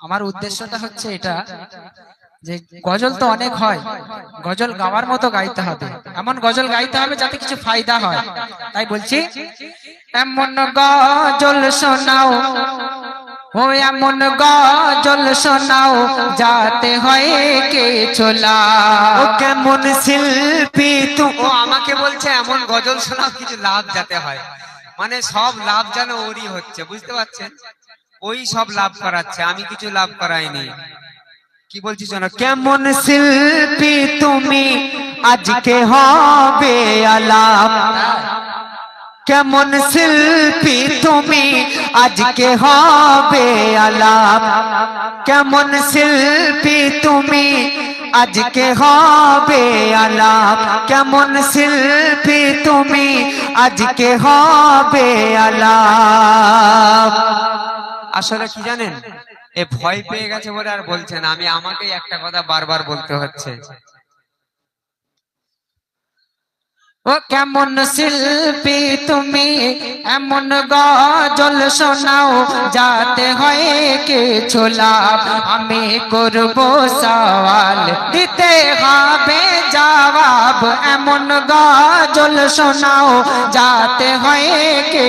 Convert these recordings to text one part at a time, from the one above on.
আমার উদ্দেশ্যটা হচ্ছে এটা যে গজল তো অনেক হয় গজল গাওয়ার মতো গাইতে হবে। এমন গজল গাইতে হবে যাতে কিছু ফায়দা হয়। তাই বলছি এমন গজল শোনাও। ও এমন গজল শোনাও যাতে হয় কে ছোলা। ও কেমন শিল্পী তু ও আমাকে বলছে এমন গজল শোনাও কিছু লাভ যাতে হয়। মানে সব লাভ যেন ওরই হচ্ছে বুঝতে পারছেন? ওই সব লাভ করাচ্ছে, আমি কিছু লাভ করাইনি। কি বলছি শোনো কেমন শিল্পী তুমি? আজকে হবে আলাপ। কেমন শিল্পী তুমি? আজকে হবে আলাপ। কেমন শিল্পী তুমি? আজকে হবে আলাপ। কেমন শিল্পী তুমি? আজকে হবে আলাপ। আসলে কি জানেন? এ ভয় পেয়ে গেছে বলে আর বলছেন আমি আমাকেই একটা কথা বারবার বলতে হচ্ছে। ও কেমন শিল্পী তুমি? এমন গজল শোনাও, যাতে হয় কে ছোলাভ আমি করব সওয়াল, দিতে হবে জবাব। এমন গজল শোনাও, যাতে হয় কে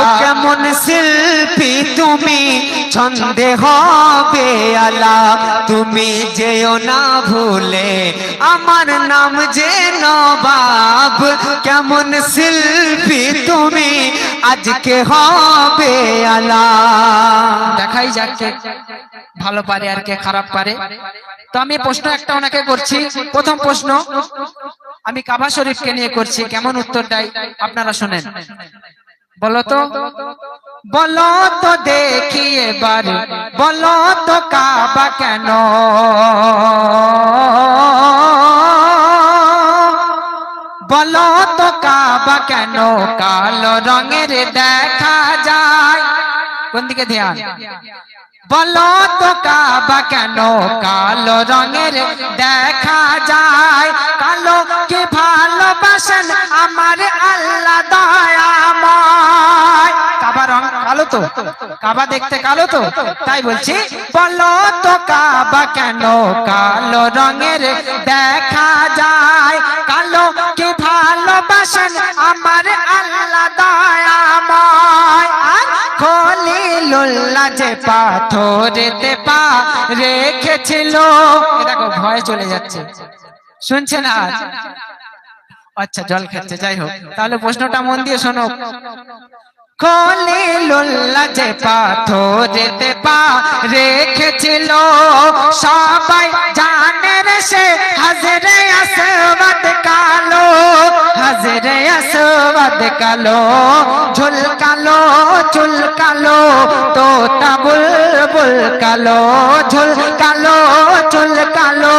ও কেমন শিল্পী তুমি? ছন্দে হবে আলা। তুমি যেও না ভুলে, আমার নাম যে নবাব কেমন শিল্পী তুমি? আজকে হবে আলা দেখাই কে ভালো পারে আর কে খারাপ পারে। তো আমি প্রশ্ন একটা ওনাকে করছি। প্রথম প্রশ্ন, আমি কাবা শরীফকে নিয়ে করছি, কেমন উত্তর দেয় আপনারা শোনেন। বলো তো। বলো তো দেখি এবার, বলো তো কাবা কেন? বলো তো কাবা কেন কালো রঙের দেখা যায়? কোন দিকে ধ্যান? বলো তো কাবা কেন কালো রঙের দেখা যায়? কালো কে ভালোবাসেন? আমার আল্লাহ দয়াময়। কাবা রং কালো তো? কাবা দেখতে কালো তো? তাই বলছি, বলো তো কাবা কেন কালো রঙের দেখা আমার আল্লাহ দয়াময়। খলিলুল্লাহ যে পাথরেতে পা রেখেছিল। দেখো, ভয় চলে যাচ্ছে। শুনছে না? আচ্ছা জল খাচ্ছে যাই হোক। তাহলে প্রশ্নটা মন দিয়ে শোনো। খলিলুল্লাহ যে পাথরেতে পা রেখেছিল, সবাই জানে রে সে হাজরে আসবাদ কালো, হাজরে আসবাদ কালো, ঝুলকালো চুলকালো তোতা বুলবুল কালো, ঝুলকালো চুলকালো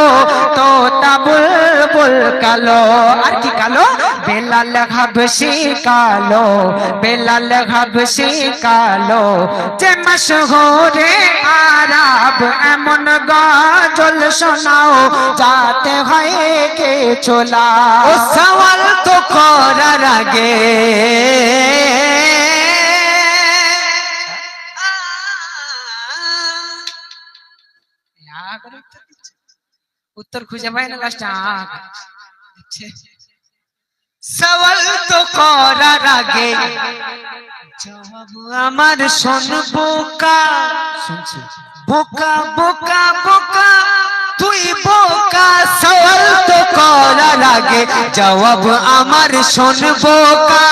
তোতা বুলবুল কালো, আর কি কালো? বেলাল হাবশি কালো, বেলাল হাবশি কালো। যে মশহুরে আরব, এমন গজল শোনাও, যাতে হয় কে চোলা ও সওয়াল তো করার আগে। উত্তর খুঁজে পাই না লাস্টে সওয়াল তো করার আগে জবাব আমার শুনব কা শুনছি। বোকা বোকা বোকা তুই বোকা। সওয়াল তো করার আগে জবাব আমার শুনব কা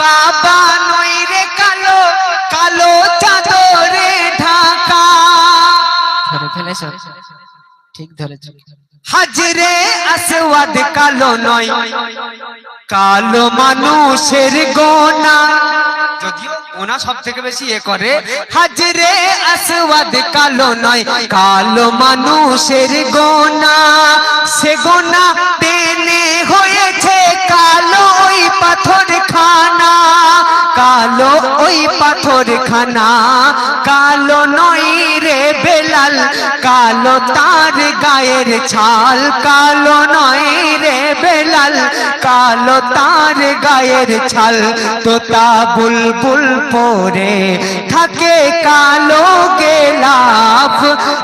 কাবা নই রে কালো কালো চাদরে ঢাকা। ধরে ফেলেছ? ঠিক ধরেছ। হাজরে আসওয়াদ কালো নয়, কালো মানুষের গোনা। যদিও গোনা সব থেকে বেশি এ করে, হাজরে আসওয়াদ কালো নয়, কালো মানুষের গোনা। সে গোনা টেনে হয়েছে কালো ওই পাথর খানা কালো ওই পাথর খানা কালো নয় কালো তার গায়ের ছাল কালো নয় রে বেলাল কালো তার গায়ের ছাল। তোতা বুলবুল পরে থাকে কালো গেলা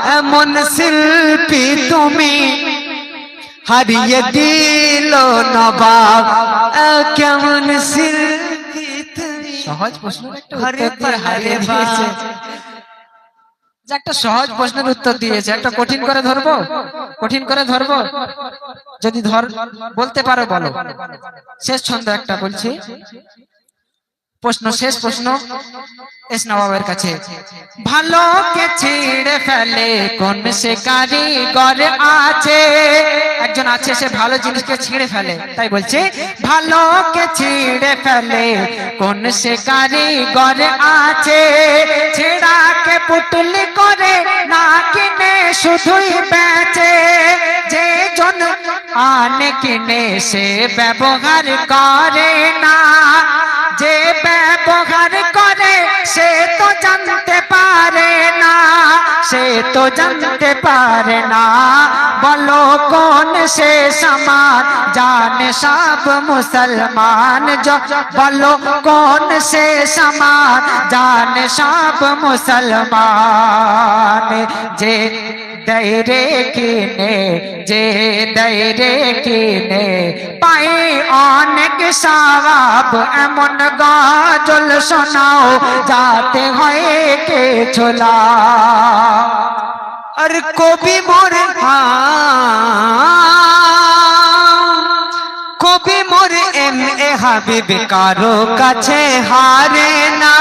কেমন শিল্পী তুমি। হারিয়ে দিল নবাব কেমন শিল্পী সহজ প্রশ্ন একটা ঘরে উত্তর দিয়ে হারিয়ে পাহাড়ে বা- দিয়েছে যে একটা সহজ প্রশ্নের উত্তর দিয়েছে, একটা কঠিন করে ধরবো? কঠিন করে ধরবো? যদি ধর, বলতে পারো, বলো। শেষ ছন্দ একটা বলছি। প্রশ্ন, শেষ প্রশ্ন। এস নবাবের কাছে ভালোকে ছিঁড়ে ফেলে? কোন সে কারিগর আছে? একজন আছে, সে ভালো জিনিসকে ছিঁড়ে ফেলে। তাই বলছে ভালোকে ছিঁড়ে ফেলে? কোন সে কারিগর আছে? ছেঁড়াকে পুটলি করে? না কিনে, শুধুই বেচে। যে জন আনে, কিনে, সে ব্যবহার করে না। যে ব্যবহার তো জানতে পারে না বলো কোন সে সমান জানে সব মুসলমান जो। বলো কোন সে সমান জানে সব মুসলমান যে দৈরে কিনে যে দৈরে কিনে সওয়াব এমন গাজল শোনাও, যাতে হয় কে ছোলা। আর কবি মোর কবি মোর এম এ হাবিব, কারও কাছে হারে না।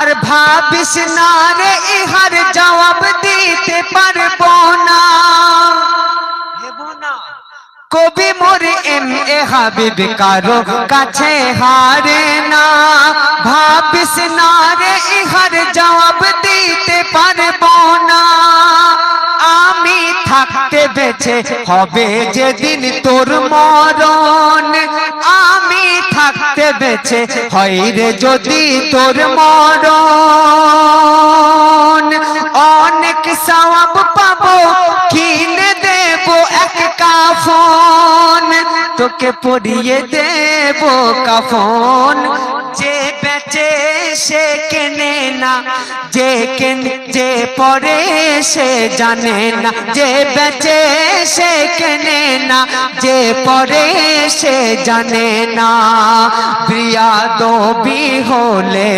আর ভাবিস না রে, ইহার জবাব দিতে কবি মোর এম এ হাবিব কারও কাছে হারে না। ভাবিস না রে, ইহার জবাব দিতে পারব না। আমি থাকতে বেছে হবে যেদিন তোর মরণ। আমি থাকতে বেছে হয় রে যদি তোর মরণ। তোকে পরিয়ে দেব কাফন। যে বেচে সে কেনে না। যে কেন যে পরে সে জানে না, যে বেচে সে কেনে না, যে পরে সে জানে না। প্রিয়া দবি হলে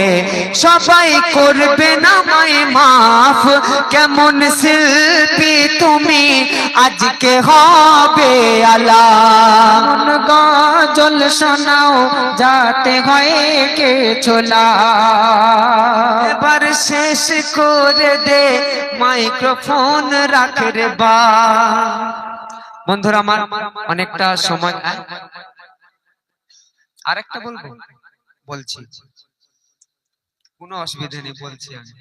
সবাই করবে না মাই মাফ। কেমন শিল্পী তুমি, আজকে হবে আলা। গজল শোনাও, যাতে হয় কে ছোলা। এবার শেষ করে দে, মাইক্রোফোন রাখ রে বা। বন্ধুরা, আমার অনেকটা সময় আরেকটা বলব? বলছি। কোনো অসুবিধা নেই, বলছি আমি।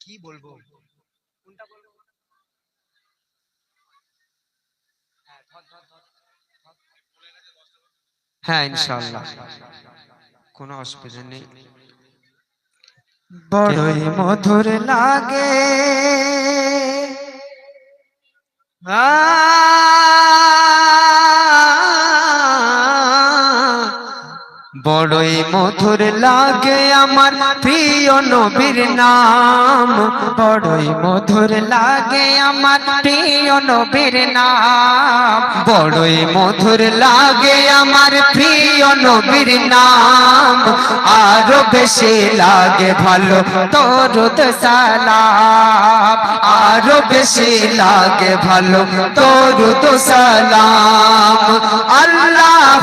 কি বলব? কোনটা বলব? হ্যাঁ ইনশাআল্লাহ। কোনো অসুবিধা নেই। বড়ই মধুর লাগে। বড়ই মধুর লাগে আমার প্রিয় নবীর নাম। বড়ই মধুর লাগে আমার প্রিয় নবীর নাম। বড়ই মধুর লাগে আমার প্রিয় নবীর নাম। আরও বেশি লাগে ভালো তরুদ সালাম। আরও বেশি লাগে ভালো তরুদ সালাম। আল্লাহ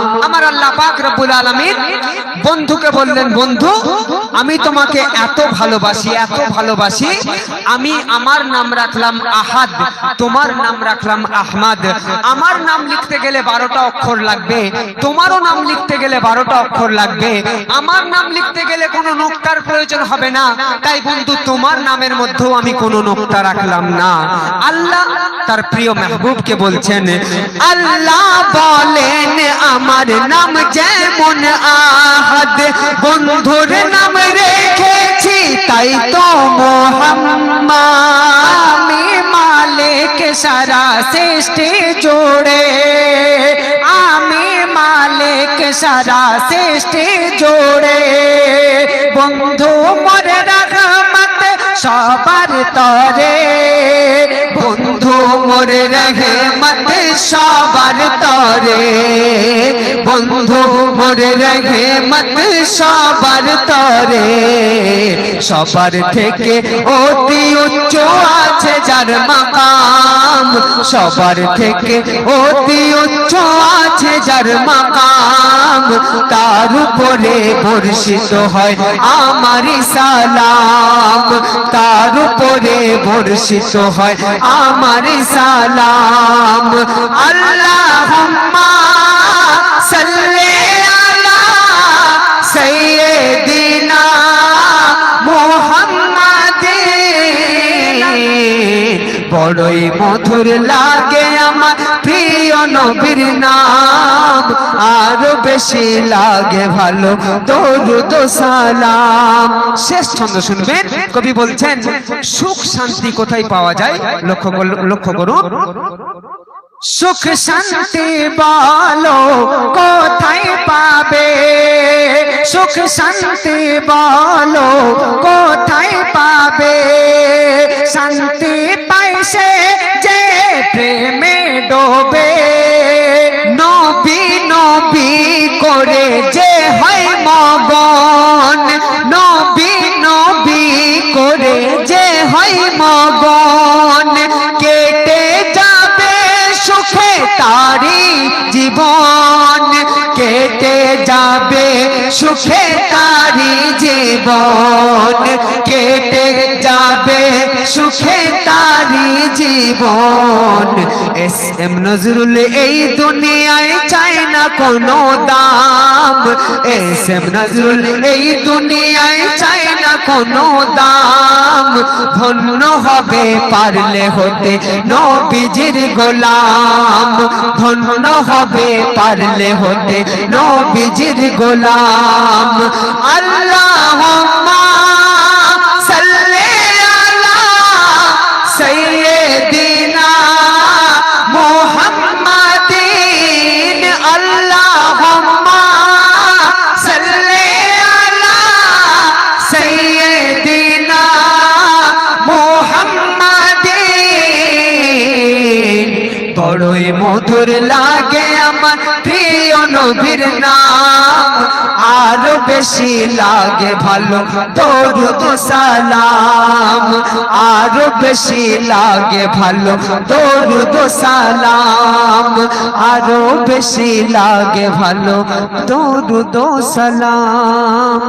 আল্লাহ পাক রব্বুল আলামিন বন্ধুকে বললেন বন্ধু আমি তোমাকে এত ভালোবাসি এত ভালোবাসি। আমি আমার নাম রাখলাম আহাদ, তোমার নাম রাখলাম আহমাদ। আমার নাম লিখতে গেলে বারোটা অক্ষর লাগবে, তোমারও নাম লিখতে গেলে বারোটা অক্ষর লাগবে। আমার নাম লিখতে গেলে কোনো নোক্তার প্রয়োজন হবে না। তাই বন্ধু, তোমার নামের মধ্যেও আমি কোনো নোক্তা রাখলাম না। আল্লাহ তার প্রিয় মেহবুবকে বলছেন, আল্লাহ বলেন, আমার নাম যেমন আহাদ, বন্ধুর নাম রেখেছি, তাই তো মোহাম্মদ আমি মালিক সারা সৃষ্টি জোড়ে। আমি মালিক সারা সৃষ্টি জোড়ে। বন্ধু মোর রহমত সবার তরে। বন্ধু মোর রহমত সবার তরে। বন্ধু মোর রহমত সবার তরে। সবার থেকে অতি উচ্চ আছে যার মাকাম। সবার থেকে অতি উচ্চ আছে যার মাকাম। তার উপরে বর্ষিত হয় আমার সালাম। তার উপরে বর্ষিত হয় আমার সালাম। আল্লাহুম্মা বড়ই মধুর লাগে আমার প্রিয় নবীর নাম আরও বেশি লাগে ভালো দরুদ সালাম শেষ ছন্দ শুনবেন কবি বলছেন সুখ শান্তি কোথায় পাওয়া যায় লক্ষ্য লক্ষ্য করুন সুখ শান্তি বলো, কোথায় পাবে? সুখ শান্তি বলো, কোথায় পাবে? শান্তি পাইছে যে প্রেমে ডোবে। যাবে সুখে তারি জীবন, কেটে যাবে সুখে তারি জীবন। এস এম নজরুল, এই দুনিয়ায় চায় না কোনো দাম। এস এম নজরুল, এই দুনিয়ায় চায় না কোনো দাম। ধন্য হবে পারলে হতে নবীজির গোলাম। ধন্য হবে পারলে হতে নবীজির গোলাম। আল্লাহুম্মা বড়ই মধুর লাগে আমার প্রিয় নবীর নাম। আরও বেশি লাগে ভালো দরুদ সালাম। আরও বেশি লাগে ভালো দরুদ সালাম। আরও বেশি লাগে ভালো দরুদ সালাম।